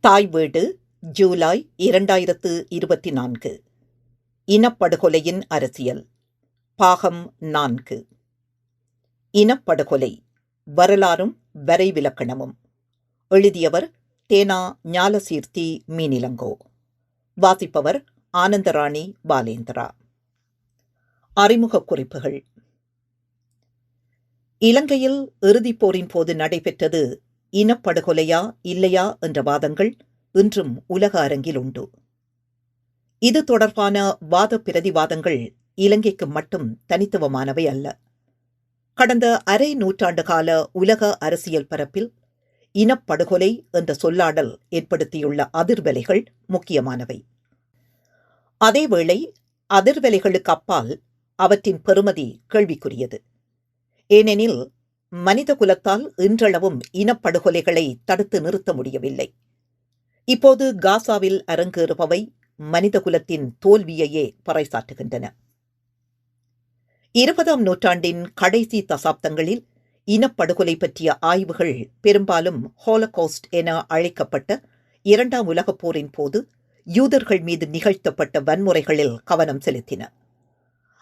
தாய் வீடு ஜூலை இரண்டாயிரத்து இருபத்தி நான்கு. இனப்படுகொலையின் அரசியல். பாகம் நான்கு. இனப்படுகொலை. வரலாறும் வரைவிலக்கணமும். எழுதியவர் தேனா ஞாலசீர்த்தி மீனிலங்கோ. வாசிப்பவர் ஆனந்தராணி பாலேந்திரா. அறிமுக குறிப்புகள் இலங்கையில் இறுதிப் போரின் போது நடைபெற்றது இனப்படுகொலையா இல்லையா என்ற வாதங்கள் இன்றும் உலக அரங்கில் உண்டு. இது தொடர்பான வாத பிரதிவாதங்கள் இலங்கைக்கு மட்டும் தனித்துவமானவை அல்ல. கடந்த அரை நூற்றாண்டு கால உலக அரசியல் பரப்பில் இனப்படுகொலை என்ற சொல்லாடல் ஏற்படுத்தியுள்ள அதிர்வலைகள் முக்கியமானவை. அதேவேளை அதிர்வலைகளுக்கு அப்பால் அவற்றின் பெறுமதி கேள்விக்குரியது. ஏனெனில் மனித குலத்தால் இன்றளவும் இனப்படுகொலைகளை தடுத்து நிறுத்த முடியவில்லை. இப்போது காசாவில் அரங்கேறுபவை மனித குலத்தின் தோல்வியையே பறைசாற்றுகின்றன. இருபதாம் நூற்றாண்டின் கடைசி தசாப்தங்களில் இனப்படுகொலை பற்றிய ஆய்வுகள் பெரும்பாலும் ஹோலகோஸ்ட் என அழைக்கப்பட்ட இரண்டாம் உலகப் போரின் போது யூதர்கள் மீது நிகழ்த்தப்பட்ட வன்முறைகளில் கவனம் செலுத்தின.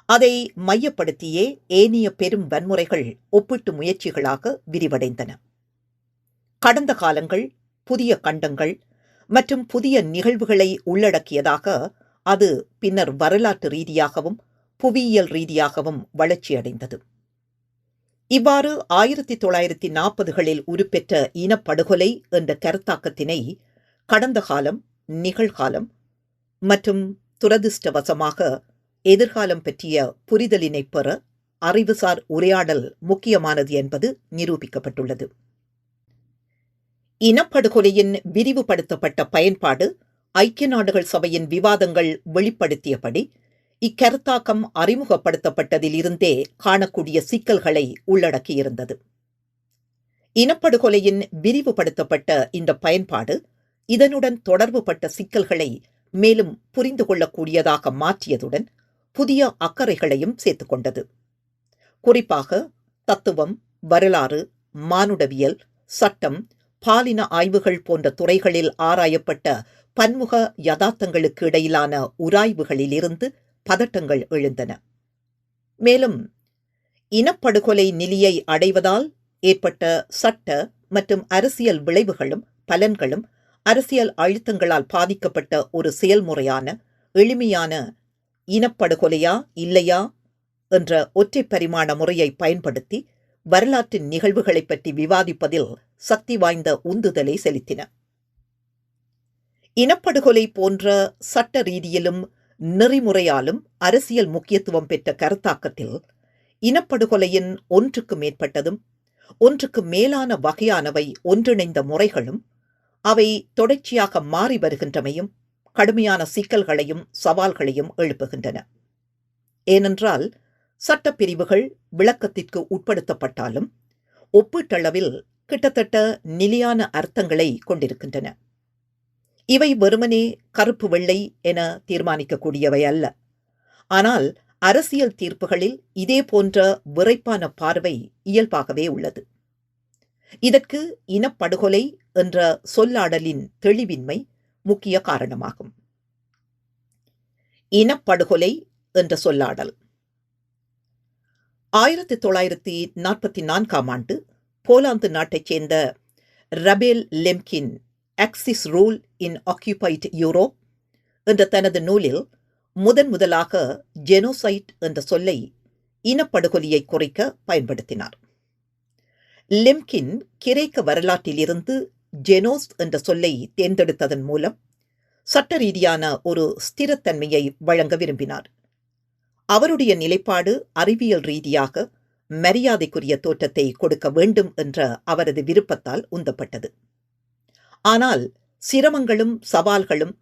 அதை மையப்படுத்தியே ஏனைய பெரும் வன்முறைகள் ஒப்பிட்டு முயற்சிகளாக விரிவடைந்தன. கடந்த காலங்கள் புதிய கண்டங்கள் மற்றும் புதிய நிகழ்வுகளை உள்ளடக்கியதாக அது பின்னர் வரலாற்று ரீதியாகவும் புவியியல் ரீதியாகவும் வளர்ச்சியடைந்தது. இவ்வாறு ஆயிரத்தி தொள்ளாயிரத்தி நாற்பதுகளில் உருப்பெற்ற இனப்படுகொலை என்ற கருத்தாக்கத்தினை கடந்த காலம் நிகழ்காலம் மற்றும் துரதிருஷ்டவசமாக எதிர்காலம் பற்றிய புரிதலினை பெற அறிவுசார் உரையாடல் முக்கியமானது என்பது நிரூபிக்கப்பட்டுள்ளது. இனப்படுகொலையின் விரிவுபடுத்தப்பட்ட பயன்பாடு ஐக்கிய நாடுகள் சபையின் விவாதங்கள் வெளிப்படுத்தியபடி இக்கருத்தாக்கம் அறிமுகப்படுத்தப்பட்டதிலிருந்தே காணக்கூடிய சிக்கல்களை உள்ளடக்கியிருந்தது. இனப்படுகொலையின் விரிவுபடுத்தப்பட்ட இந்த பயன்பாடு இதனுடன் தொடர்புபட்ட சிக்கல்களை மேலும் புரிந்து கொள்ளக்கூடியதாக மாற்றியதுடன் புதிய அக்கறைகளையும் சேர்த்துக்கொண்டது. குறிப்பாக தத்துவம் வரலாறு மானுடவியல் சட்டம் பாலின ஆய்வுகள் போன்ற துறைகளில் ஆராயப்பட்ட பன்முக யதார்த்தங்களுக்கு இடையிலான உராய்வுகளிலிருந்து பதட்டங்கள் எழுந்தன. மேலும் இனப்படுகொலை நிலையை அடைவதால் ஏற்பட்ட சட்ட மற்றும் அரசியல் விளைவுகளும் பலன்களும் அரசியல் அழுத்தங்களால் பாதிக்கப்பட்ட ஒரு செயல்முறையான எளிமையான இனப்படுகொலையா இல்லையா? என்ற ஒற்றை பரிமாண முறையை பயன்படுத்தி வரலாற்றின் நிகழ்வுகளைப் பற்றி விவாதிப்பதில் சக்தி வாய்ந்த உந்துதலை செலுத்தின. இனப்படுகொலை போன்ற சட்ட ரீதியிலும் நெறிமுறையாலும் அரசியல் முக்கியத்துவம் பெற்ற கருத்தாக்கத்தில் இனப்படுகொலையின் ஒன்றுக்கு மேற்பட்டதும் ஒன்றுக்கு மேலான வகையானவை ஒன்றிணைந்த முறைகளும் அவை தொடர்ச்சியாக மாறி வருகின்றமையும் கடுமையான சிக்கல்களையும் சவால்களையும் எழுப்புகின்றன. ஏனென்றால் சட்டப்பிரிவுகள் விளக்கத்திற்கு உட்படுத்தப்பட்டாலும் ஒப்பீட்டளவில் கிட்டத்தட்ட நிலையான அர்த்தங்களை கொண்டிருக்கின்றன. இவை வெறுமனே கருப்பு வெள்ளை என தீர்மானிக்கக்கூடியவை அல்ல. ஆனால் அரசியல் தீர்ப்புகளில் இதே போன்ற விரைப்பான பார்வை இயல்பாகவே உள்ளது. இதற்கு இனப்படுகொலை என்ற சொல்லாடலின் தெளிவின்மை முக்கிய காரணமாகும். இனப்படுகொலை என்ற சொல்லாடல். ஆயிரத்தி தொள்ளாயிரத்தி நாற்பத்தி நான்காம் ஆண்டு போலாந்து நாட்டைச் சேர்ந்த Raphael Lemkin Axis rule in occupied Europe என்ற தனது நூலில் முதன் முதலாக ஜெனோசைட் என்ற சொல்லை இனப்படுகொலியை குறைக்க பயன்படுத்தினார். லெம்கின் கிரேக்க வரலாற்றிலிருந்து ஜெனோஸ் என்ற சொல்லை தேர்ந்தெடுத்ததன் மூலம் சட்ட ரீதியான ஒரு ஸ்திரத்தன்மையை வழங்க விரும்பினார். அவருடைய நிலைப்பாடு அறிவியல் ரீதியாக மரியாதைக்குரிய தோற்றத்தை கொடுக்க வேண்டும் என்ற அவரது விருப்பத்தால் உந்தப்பட்டது. ஆனால் சிரமங்களும் சவால்களும்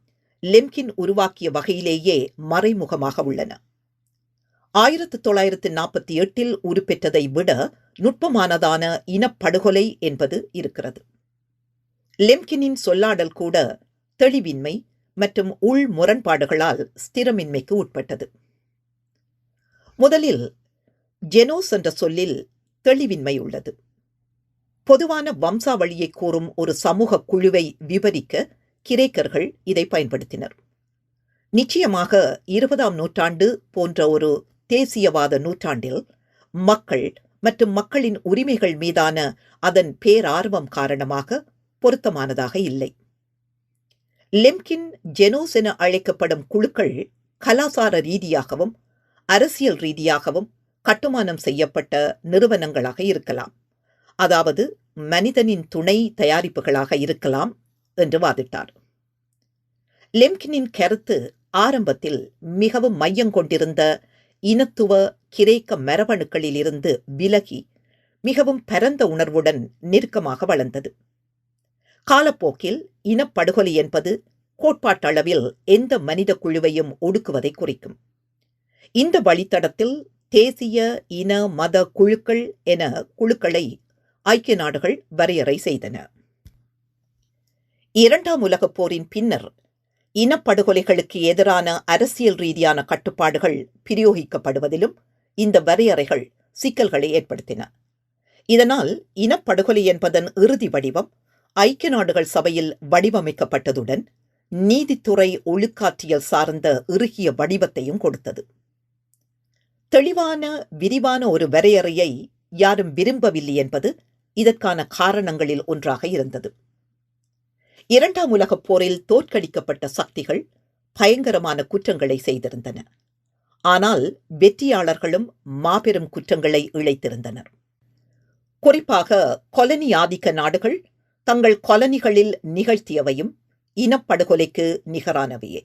லெம்கின் உருவாக்கிய வகையிலேயே மறைமுகமாக உள்ளன. ஆயிரத்து தொள்ளாயிரத்து நாற்பத்தி எட்டில் உருப்பெற்றதை விட நுட்பமானதான இனப்படுகொலை என்பது இருக்கிறது. லெம்கினின் சொல்லாடல் கூட தெளிவின்மை மற்றும் உள் முரண்பாடுகளால் ஸ்திரமின்மைக்கு உட்பட்டது. முதலில் ஜெனோஸ் என்ற சொல்லில் தெளிவின்மை உள்ளது. பொதுவான வம்சாவளியை கூறும் ஒரு சமூக குழுவை விவரிக்க கிரேக்கர்கள் இதை பயன்படுத்தினர். நிச்சயமாக இருபதாம் நூற்றாண்டு போன்ற ஒரு தேசியவாத நூற்றாண்டில் மக்கள் மற்றும் மக்களின் உரிமைகள் மீதான அதன் பேரார்வம் காரணமாக பொருத்தமானதாக இல்லை. லெம்கின் ஜெனோஸ் என அழைக்கப்படும் குழுக்கள் கலாசார ரீதியாகவும் அரசியல் ரீதியாகவும் கட்டுமானம் செய்யப்பட்ட நிறுவனங்களாக இருக்கலாம். அதாவது மனிதனின் துணை தயாரிப்புகளாக இருக்கலாம் என்று வாதிட்டார். லெம்கினின் கருத்து ஆரம்பத்தில் மிகவும் மையம் கொண்டிருந்த இனத்துவ கிரேக்க மரபணுக்களிலிருந்து விலகி மிகவும் பரந்த உணர்வுடன் நெருக்கமாக வளர்ந்தது. காலப்போக்கில் இனப்படுகொலை என்பது கோட்பாட்டளவில் எந்த மனித குழுவையும் ஒடுக்குவதை குறிக்கும். இந்த வழித்தடத்தில் தேசிய இன மத குழுக்கள் என குழுக்களை ஐக்கிய நாடுகள் வரையறை செய்தன. இரண்டாம் உலகப் போரின் பின்னர் இனப்படுகொலைகளுக்கு எதிரான அரசியல் ரீதியான கட்டுப்பாடுகள் பிரயோகிக்கப்படுவதிலும் இந்த வரையறைகள் சிக்கல்களை ஏற்படுத்தின. இதனால் இனப்படுகொலை என்பதன் இறுதி வடிவம் ஐக்கிய நாடுகள் சபையில் வடிவமைக்கப்பட்டதுடன் நீதித்துறை ஒழுக்காற்றியல் சார்ந்த இறுகிய வடிவத்தையும் கொடுத்தது. தெளிவான விரிவான ஒரு வரையறையை யாரும் விரும்பவில்லை என்பது இதற்கான காரணங்களில் ஒன்றாக இருந்தது. இரண்டாம் உலகப் போரில் தோற்கடிக்கப்பட்ட சக்திகள் பயங்கரமான குற்றங்களை செய்திருந்தன. ஆனால் வெற்றியாளர்களும் மாபெரும் குற்றங்களை இழைத்திருந்தனர். குறிப்பாக கொலனி ஆதிக்க நாடுகள் தங்கள் கொலனிகளில் நிகழ்த்தியவையும் இனப்படுகொலைக்கு நிகரானவையே.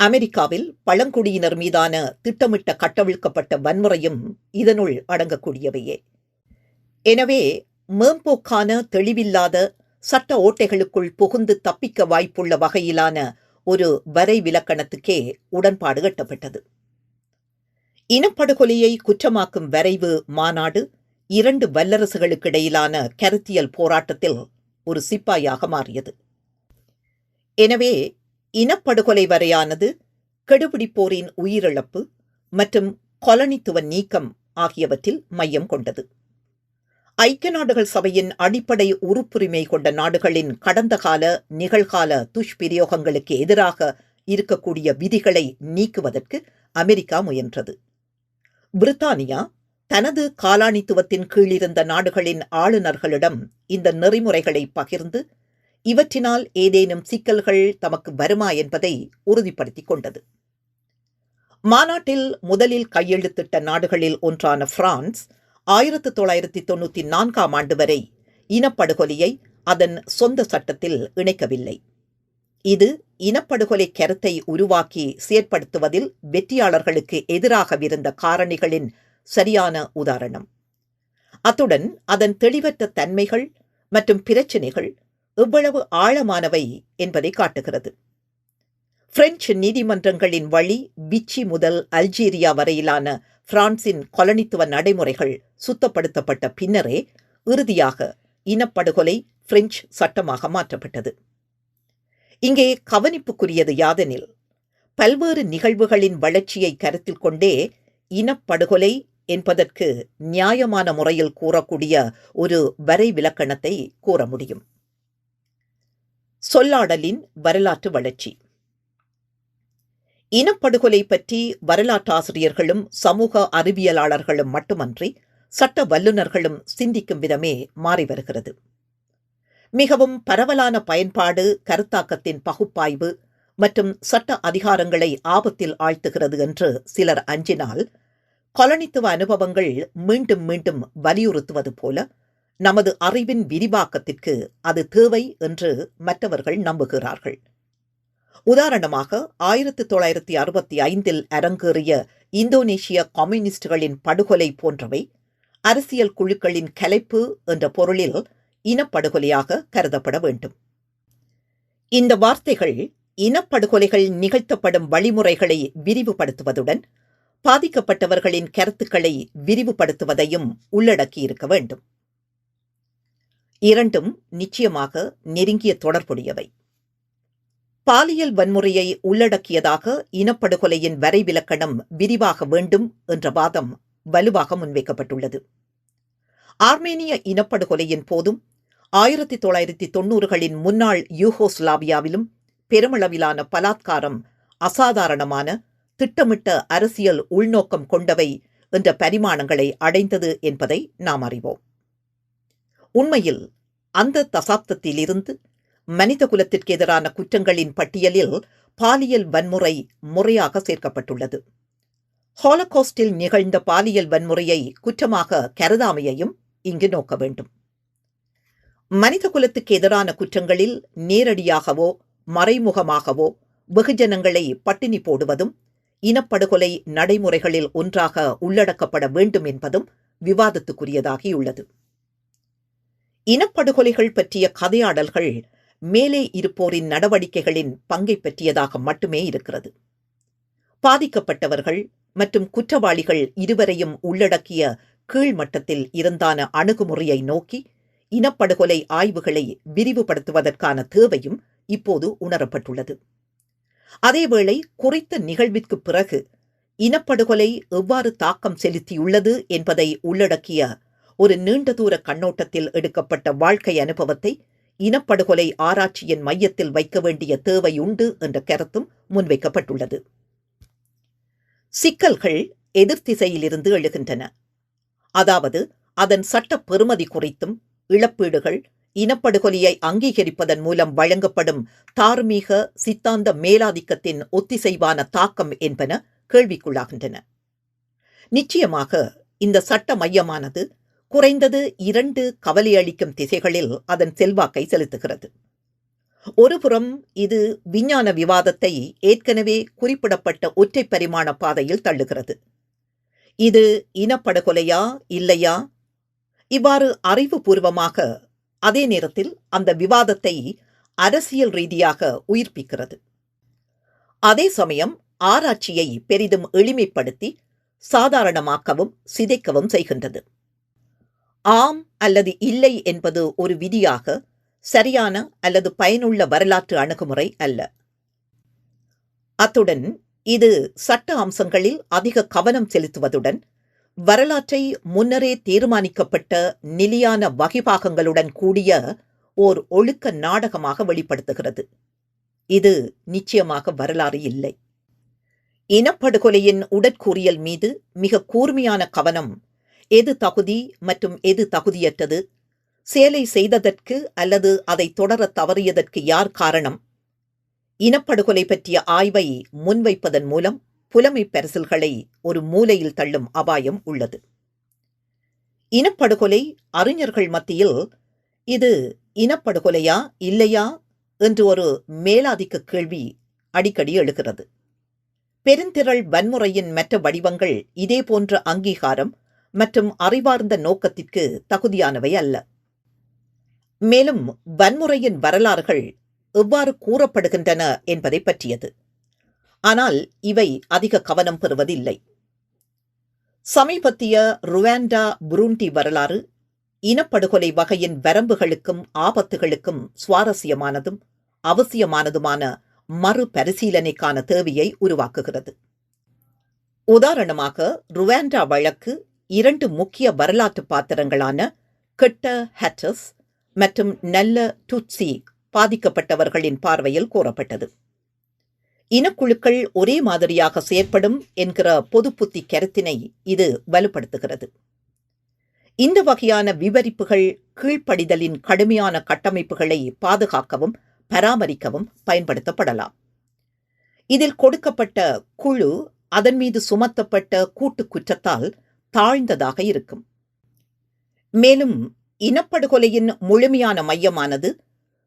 அமெரிக்காவில் பழங்குடியினர் மீதான திட்டமிட்ட கட்டவிழ்க்கப்பட்ட வன்முறையும் இதனுள் அடங்கக்கூடியவையே. எனவே மேம்போக்கான தெளிவில்லாத சட்ட ஓட்டைகளுக்குள் புகுந்து தப்பிக்க வாய்ப்புள்ள வகையிலான ஒரு வரை விலக்கணத்துக்கே உடன்பாடு எட்டப்பட்டது இனப்படுகொலையை குற்றமாக்கும் வரைவு மாநாடு இரண்டு வல்லரசுகளுக்கிடையிலான கருத்தியல் போராட்டத்தில் ஒரு சிப்பாயாக மாறியது. எனவே இனப்படுகொலை வரையானது கெடுபிடிப்போரின் உயிரிழப்பு மற்றும் கொலனித்துவ நீக்கம் ஆகியவற்றில் மையம் கொண்டது. ஐக்கிய நாடுகள் சபையின் அடிப்படை உறுப்புரிமை கொண்ட நாடுகளின் கடந்த கால நிகழ்கால துஷ்பிரயோகங்களுக்கு எதிராக இருக்கக்கூடிய விதிகளை நீக்குவதற்கு அமெரிக்கா முயன்றது. பிரித்தானியா தனது காலானித்துவத்தின் கீழிருந்த நாடுகளின் ஆளுநர்களிடம் இந்த நெறிமுறைகளை பகிர்ந்து இவற்றினால் ஏதேனும் சிக்கல்கள் தமக்கு வருமா என்பதை உறுதிப்படுத்திக் கொண்டது. மாநாட்டில் முதலில் கையெழுத்திட்ட நாடுகளில் ஒன்றான பிரான்ஸ் ஆயிரத்து தொள்ளாயிரத்தி தொண்ணூற்றி நான்காம் ஆண்டு வரை இனப்படுகொலையை அதன் சொந்த சட்டத்தில் இணைக்கவில்லை. இது இனப்படுகொலை கருத்தை உருவாக்கி செயற்படுத்துவதில் வெற்றியாளர்களுக்கு எதிராகவிருந்த காரணிகளின் சரியான உதாரணம். அத்துடன் அதன் தெளிவற்ற தன்மைகள் மற்றும் பிரச்சினைகள் எவ்வளவு ஆழமானவை என்பதை காட்டுகிறது. பிரெஞ்சு நீதிமன்றங்களின் வழி விச்சி முதல் அல்ஜீரியா வரையிலான பிரான்சின் கொலனித்துவ நடைமுறைகள் சுத்தப்படுத்தப்பட்ட பின்னரே இறுதியாக இனப்படுகொலை பிரெஞ்சு சட்டமாக மாற்றப்பட்டது. இங்கே கவனிப்புக்குரியது யாதெனில் பல்வேறு நிகழ்வுகளின் வளர்ச்சியை கருத்தில் கொண்டே இனப்படுகொலை என்பதற்கு நியாயமான முறையில் கூறக்கூடிய ஒரு வரை விலக்கணத்தை கூற முடியும். சொல்லாடலின் வரலாற்று வளர்ச்சி. இனப்படுகொலை பற்றி வரலாற்றாசிரியர்களும் சமூக அறிவியலாளர்களும் மட்டுமன்றி சட்ட வல்லுநர்களும் சிந்திக்கும் விதமே மாறி வருகிறது. மிகவும் பரவலான பயன்பாடு கருத்தாக்கத்தின் பகுப்பாய்வு மற்றும் சட்ட அதிகாரங்களை ஆபத்தில் ஆழ்த்துகிறது என்று சிலர் அஞ்சினால் கொலனித்துவ அனுபவங்கள் மீண்டும் மீண்டும் வலியுறுத்துவது போல நமது அறிவின் விரிவாக்கத்திற்கு அது தேவை என்று மற்றவர்கள் நம்புகிறார்கள். உதாரணமாக ஆயிரத்தி தொள்ளாயிரத்தி அறுபத்தி ஐந்தில் அரங்கேறிய இந்தோனேஷிய கம்யூனிஸ்டுகளின் படுகொலை போன்றவை அரசியல் குழுக்களின் கலைப்பு என்ற பொருளில் இனப்படுகொலையாக கருதப்பட வேண்டும். இந்த வார்த்தைகள் இனப்படுகொலைகள் நிகழ்த்தப்படும் வழிமுறைகளை விரிவுபடுத்துவதுடன் பாதிக்கப்பட்டவர்களின் கருத்துக்களை விரிவுபடுத்துவதையும் உள்ளடக்கியிருக்க வேண்டும். இரண்டும் நிச்சயமாக நெருங்கிய தொடர்புடையவை. பாலியல் வன்முறையை உள்ளடக்கியதாக இனப்படுகொலையின் வரைவிலக்கணம் விரிவாக வேண்டும் என்ற வாதம் வலுவாக முன்வைக்கப்பட்டுள்ளது. ஆர்மேனிய இனப்படுகொலையின் போதும் ஆயிரத்தி தொள்ளாயிரத்தி தொன்னூறுகளின் முன்னாள் யூகோஸ்லாவியாவிலும் பெருமளவிலான பலாத்காரம் அசாதாரணமான திட்டமிட்ட அரசியல் உள்நோக்கம் கொண்டவை என்ற பரிமாணங்களை அடைந்தது என்பதை நாம் அறிவோம். உண்மையில் அந்த தசாப்தத்திலிருந்து மனித குலத்திற்கு எதிரான குற்றங்களின் பட்டியலில் பாலியல் வன்முறை முறையாக சேர்க்கப்பட்டுள்ளது. ஹாலகாஸ்டில் நிகழ்ந்த பாலியல் வன்முறையை குற்றமாக கருதாமையையும் இங்கு நோக்க வேண்டும். மனித குலத்துக்கு எதிரான குற்றங்களில் நேரடியாகவோ மறைமுகமாகவோ வெகுஜனங்களை பட்டினி போடுவதும் இனப்படுகொலை நடைமுறைகளில் ஒன்றாக உள்ளடக்கப்பட வேண்டும் என்பதும் விவாதத்துக்குரியதாகியுள்ளது. இனப்படுகொலைகள் பற்றிய கதையாடல்கள் மேலே இருப்போரின் நடவடிக்கைகளின் பங்கை பற்றியதாக மட்டுமே இருக்கிறது. பாதிக்கப்பட்டவர்கள் மற்றும் குற்றவாளிகள் இருவரையும் உள்ளடக்கிய கீழ்மட்டத்தில் இருந்தான அணுகுமுறையை நோக்கி இனப்படுகொலை ஆய்வுகளை விரிவுபடுத்துவதற்கான தேவையும் இப்போது உணரப்பட்டுள்ளது. அதேவேளை குறித்த நிகழ்விற்கு பிறகு இனப்படுகொலை எவ்வாறு தாக்கம் செலுத்தியுள்ளது என்பதை உள்ளடக்கிய ஒரு நீண்ட தூர கண்ணோட்டத்தில் எடுக்கப்பட்ட வாழ்க்கை அனுபவத்தை இனப்படுகொலை ஆராய்ச்சியின் மையத்தில் வைக்க வேண்டிய தேவை உண்டு என்ற கருத்தும் முன்வைக்கப்பட்டுள்ளது. சிக்கல்கள் எதிர்த்திசையிலிருந்து எழுகின்றன. அதாவது அதன் சட்ட பெறுமதி குறித்தும் இழப்பீடுகள் இனப்படுகொலையை அங்கீகரிப்பதன் மூலம் வழங்கப்படும் தார்மீக சித்தாந்த மேலாதிக்கத்தின் ஒத்திசைவான தாக்கம் என்பன கேள்விக்குள்ளாகின்றன. நிச்சயமாக இந்த சட்ட மையமானது குறைந்தது இரண்டு கவலையளிக்கும் திசைகளில் அதன் செல்வாக்கை செலுத்துகிறது. ஒருபுறம் இது விஞ்ஞான விவாதத்தை ஏற்கனவே குறிப்பிடப்பட்ட ஒற்றை பரிமாண பாதையில் தள்ளுகிறது. இது இனப்படுகொலையா இல்லையா? இவ்வாறு அறிவுபூர்வமாக அதே நேரத்தில் அந்த விவாதத்தை அரசியல் ரீதியாக உயிர்ப்பிக்கிறது. அதே சமயம் ஆராய்ச்சியை பெரிதும் எளிமைப்படுத்தி சாதாரணமாக்கவும் சிதைக்கவும் செய்கின்றது. ஆம் அல்லது இல்லை என்பது ஒரு விதியாக சரியான அல்லது பயனுள்ள வரலாற்று அணுகுமுறை அல்ல. அத்துடன் இது சட்ட அம்சங்களில் அதிக கவனம் செலுத்துவதுடன் வரலாற்றை முன்னரே தீர்மானிக்கப்பட்ட நிலையான வகைபாகங்களுடன் கூடிய ஓர் ஒழுக்க நாடகமாக வெளிப்படுத்துகிறது. இது நிச்சயமாக வரலாறு இல்லை. இனப்படுகொலையின் உடற்கூறியல் மீது மிக கூர்மையான கவனம் எது தகுதி மற்றும் எது தகுதியற்றது செயலை செய்ததற்கு அல்லது அதை தொடர தவறியதற்கு யார் காரணம் இனப்படுகொலை பற்றிய ஆய்வை முன்வைப்பதன் மூலம் புலமை பரிசல்களை ஒரு மூலையில் தள்ளும் அபாயம் உள்ளது. இனப்படுகொலை அறிஞர்கள் மத்தியில் இது இனப்படுகொலையா இல்லையா என்று ஒரு மேலாதிக்க கேள்வி அடிக்கடி எழுகிறது. பெருந்திரள் வன்முறையின் மற்ற வடிவங்கள் இதே போன்ற அங்கீகாரம் மற்றும் அறிவார்ந்த நோக்கத்திற்கு தகுதியானவை அல்ல. மேலும் வன்முறையின் வரலாறுகள் எவ்வாறு கூறப்படுகின்றன என்பதை பற்றியது. ஆனால் இவை அதிக கவனம் பெறுவதில்லை. சமீபத்திய ருவாண்டா புரூண்டி வரலாறு இனப்படுகொலை வகையின் வரம்புகளுக்கும் ஆபத்துகளுக்கும் சுவாரஸ்யமானதும் அவசியமானதுமான மறுபரிசீலனைக்கான தேவையை உருவாக்குகிறது. உதாரணமாக ருவாண்டா வழக்கு இரண்டு முக்கிய வரலாற்று பாத்திரங்களான கெட்ட ஹட்டஸ் மற்றும் நல்ல டுட்சி பாதிக்கப்பட்டவர்களின் பார்வையில் கூறப்பட்டது. இனக்குழுக்கள் ஒரே மாதிரியாக செயற்படும் என்கிற பொதுப்புத்தி கருத்தினை இது வலுப்படுத்துகிறது. இந்த வகையான விவரிப்புகள் கீழ்ப்படிதலின் கடுமையான கட்டமைப்புகளை பாதுகாக்கவும் பராமரிக்கவும் பயன்படுத்தப்படலாம். இதில் கொடுக்கப்பட்ட குழு அதன் மீது சுமத்தப்பட்ட கூட்டு குற்றத்தால் தாழ்ந்ததாக இருக்கும். மேலும் இனப்படுகொலையின் முழுமையான மையமானது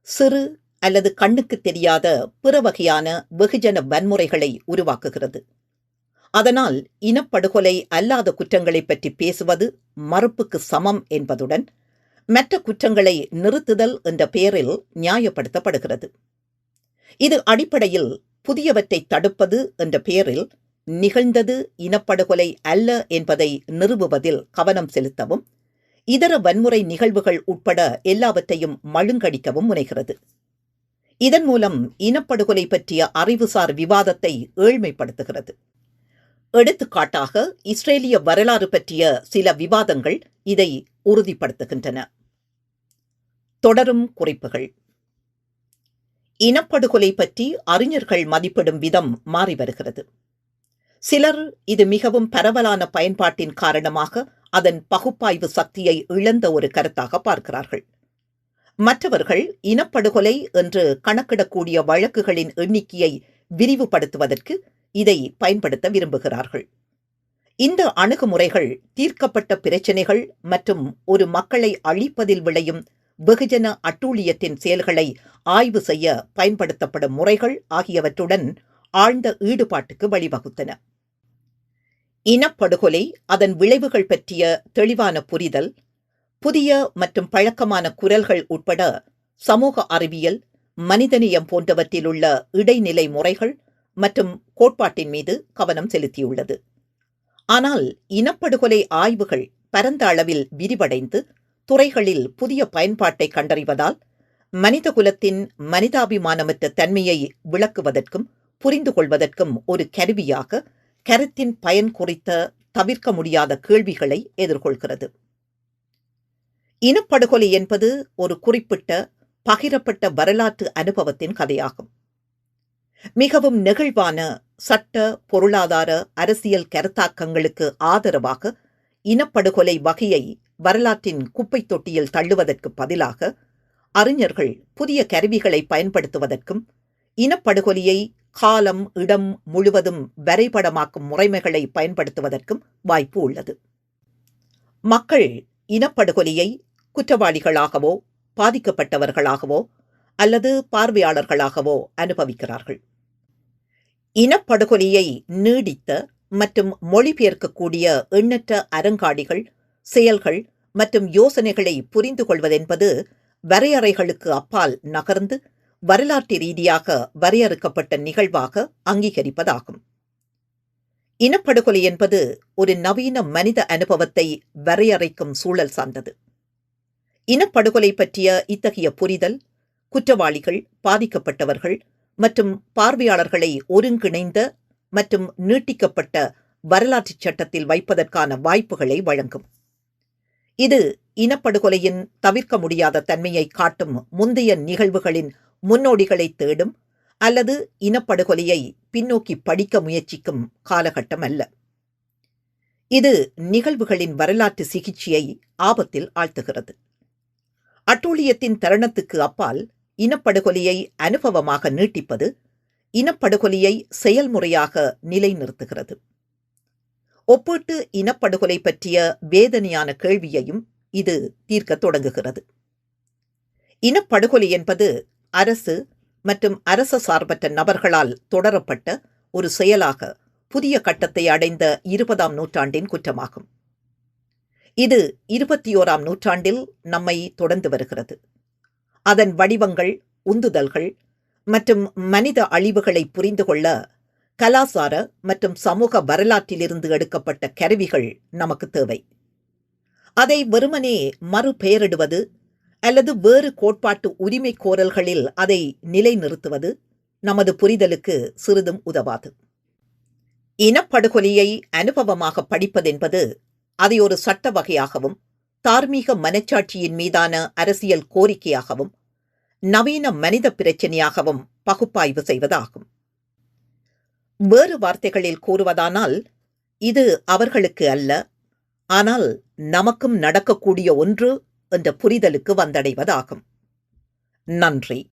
சிறு அல்லது கண்ணுக்கு தெரியாத பிற வகையான வெகுஜன வன்முறைகளை உருவாக்குகிறது. அதனால் இனப்படுகொலை அல்லாத குற்றங்களை பற்றி பேசுவது மறுப்புக்கு சமம் என்பதுடன் மற்ற குற்றங்களை நிறுத்துதல் என்ற பெயரில் நியாயப்படுத்தப்படுகிறது. இது அடிப்படையில் புதியவற்றை தடுப்பது என்ற பெயரில் நிகழ்ந்தது இனப்படுகொலை அல்ல என்பதை நிறுவுவதில் கவனம் செலுத்தவும் இதர வன்முறை நிகழ்வுகள் உட்பட எல்லாவற்றையும் மழுங்கடிக்கவும் முனைகிறது. இதன் மூலம் இனப்படுகொலை பற்றிய அறிவுசார் விவாதத்தை ஏழ்மைப்படுத்துகிறது. எடுத்துக்காட்டாக இஸ்ரேலிய வரலாறு பற்றிய சில விவாதங்கள் இதை உறுதிப்படுத்துகின்றன. தொடரும் குறிப்புகள். இனப்படுகொலை பற்றி அறிஞர்கள் மதிப்பிடும் விதம் மாறி வருகிறது. சிலர் இது மிகவும் பரவலான பயன்பாட்டின் காரணமாக அதன் பகுப்பாய்வு சக்தியை இழந்த ஒரு கருத்தாக பார்க்கிறார்கள். மற்றவர்கள் இனப்படுகொலை என்று கணக்கிடக்கூடிய வழக்குகளின் எண்ணிக்கையை விரிவுபடுத்துவதற்கு இதை பயன்படுத்த விரும்புகிறார்கள். இந்த அணுகுமுறைகள் தீர்க்கப்பட்ட பிரச்சினைகள் மற்றும் ஒரு மக்களை அழிப்பதில் விளையும் வெகுஜன அட்டூழியத்தின் செயல்களை ஆய்வு செய்ய பயன்படுத்தப்படும் முறைகள் ஆகியவற்றுடன் ஆழ்ந்த ஈடுபாட்டுக்கு வழிவகுத்தன. இனப்படுகொலை அதன் விளைவுகள் பற்றிய தெளிவான புரிதல் புதிய மற்றும் பழக்கமான குரல்கள் உட்பட சமூக அறிவியல் மனிதநேயம் போன்றவற்றில் உள்ள இடைநிலை முறைகள் மற்றும் கோட்பாட்டின் மீது கவனம் செலுத்தியுள்ளது. ஆனால் இனப்படுகொலை ஆய்வுகள் பரந்த அளவில் விரிவடைந்து துறைகளில் புதிய பயன்பாட்டை கண்டறிவதால் மனிதகுலத்தின் மனிதாபிமானமற்ற தன்மையை விளக்குவதற்கும் புரிந்து கொள்வதற்கும் ஒரு கருவியாக கருத்தின் பயன் குறித்த தவிர்க்க முடியாத கேள்விகளை எதிர்கொள்கிறது. இனப்படுகொலை என்பது ஒரு குறிப்பிட்ட பகிரப்பட்ட வரலாற்று அனுபவத்தின் கதையாகும். மிகவும் நெகிழ்வான சட்ட பொருளாதார அரசியல் கருத்தாக்கங்களுக்கு ஆதரவாக இனப்படுகொலை வகையை வரலாற்றின் குப்பை தொட்டியில் தள்ளுவதற்கு பதிலாக அறிஞர்கள் புதிய கருவிகளை பயன்படுத்துவதற்கும் இனப்படுகொலையை காலம் இடம் முழுவதும் வரைபடமாக்கும் முறைமைகளை பயன்படுத்துவதற்கும் வாய்ப்பு உள்ளது. மக்கள் இனப்படுகொலையை குற்றவாளிகளாகவோ பாதிக்கப்பட்டவர்களாகவோ அல்லது பார்வையாளர்களாகவோ அனுபவிக்கிறார்கள். இனப்படுகொலையை நீடித்த மற்றும் மொழிபெயர்க்கக்கூடிய எண்ணற்ற அரங்காடிகள் செயல்கள் மற்றும் யோசனைகளை புரிந்து கொள்வதென்பது வரையறைகளுக்கு அப்பால் நகர்ந்து வரலாற்று ரீதியாக வரையறுக்கப்பட்ட நிகழ்வாக அங்கீகரிப்பதாகும். இனப்படுகொலை என்பது ஒரு நவீன மனித அனுபவத்தை வரையறைக்கும் சூழல் சார்ந்தது. இனப்படுகொலை பற்றிய இத்தகைய புரிதல் குற்றவாளிகள் பாதிக்கப்பட்டவர்கள் மற்றும் பார்வையாளர்களை ஒருங்கிணைந்த மற்றும் நீட்டிக்கப்பட்ட வரலாற்று சட்டத்தில் வைப்பதற்கான வாய்ப்புகளை வழங்கும். இது இனப்படுகொலையின் தவிர்க்க முடியாத தன்மையை காட்டும் முந்தைய நிகழ்வுகளின் முன்னோடிகளை தேடும் அல்லது இனப்படுகொலையை பின்னோக்கி படிக்க முயற்சிக்கும் காலகட்டம் அல்ல. இது நிகழ்வுகளின் வரலாற்று சிகிச்சையை ஆபத்தில் ஆழ்த்துகிறது. அட்டூழியத்தின் தருணத்துக்கு அப்பால் இனப்படுகொலையை அனுபவமாக நீட்டிப்பது இனப்படுகொலையை செயல்முறையாக நிலைநிறுத்துகிறது. ஒப்பீட்டு இனப்படுகொலை பற்றிய வேதனையான கேள்வியையும் இது தீர்க்க தொடங்குகிறது. இனப்படுகொலை என்பது அரசு மற்றும் அரச சார்பற்ற நபர்களால் தொடரப்பட்ட ஒரு செயலாக புதிய கட்டத்தை அடைந்த இருபதாம் நூற்றாண்டின் குற்றமாகும். இது இருபத்தி ஓராம் நூற்றாண்டில் நம்மை தொடர்ந்து வருகிறது. அதன் வடிவங்கள் உந்துதல்கள் மற்றும் மனித அழிவுகளை புரிந்து கொள்ள கலாசார மற்றும் சமூக வரலாற்றிலிருந்து எடுக்கப்பட்ட கருவிகள் நமக்கு தேவை. அதை வெறுமனே மறுபெயரிடுவது அல்லது வேறு கோட்பாட்டு உரிமை கோரல்களில் அதை நிலைநிறுத்துவது நமது புரிதலுக்கு சிறிதும் உதவாது. இனப்படுகொலையை அனுபவமாக படிப்பதென்பது அதை ஒரு சட்ட வகையாகவும் தார்மீக மனச்சாட்சியின் மீதான அரசியல் கோரிக்கையாகவும் நவீன மனித பிரச்சனையாகவும் பகுப்பாய்வு செய்வதாகும். வேறு வார்த்தைகளில் கூறுவதானால் இது அவர்களுக்கு அல்ல ஆனால் நமக்கும் நடக்கக்கூடிய ஒன்று என்ற புரிதலுக்கு வந்தடைவதாகும். நன்றி.